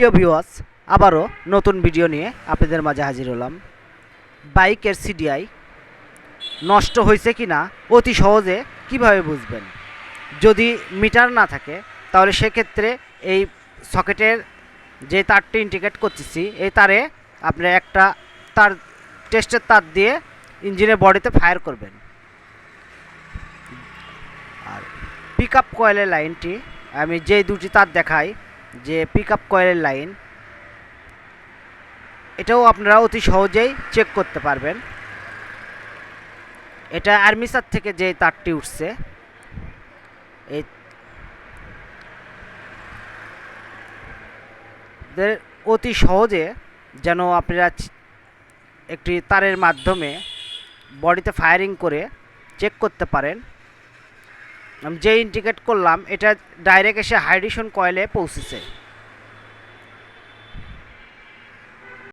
প্রিয় ভিউয়ার্স আবারও নতুন ভিডিও নিয়ে আপনাদের মাঝে হাজির হলাম। বাইকের সিডিআই নষ্ট হয়েছে কি না অতি সহজে কীভাবে বুঝবেন? যদি মিটার না থাকে, তাহলে সেক্ষেত্রে এই সকেটের যে তারটি ইন্ডিকেট করতেছি, এই তারে আপনি একটা তার টেস্টের তার দিয়ে ইঞ্জিনের বডিতে ফায়ার করবেন। আর পিক আপ কয়েলের লাইনটি আমি যে দুটি তার দেখাই যে পিক আপ কয়েলের লাইন এটাও আপনারা অতি সহজেই চেক করতে পারবেন। এটা আর্মিসার থেকে যে তারটি উঠছে, এই অতি সহজে যেন আপনারা একটি তারের মাধ্যমে বডিতে ফায়ারিং করে চেক করতে পারেন। আমি যে ইন্ডিকেট করলাম এটা ডাইরেক্ট এসে হাইড্রেশন কয়েলে পৌঁছেছে।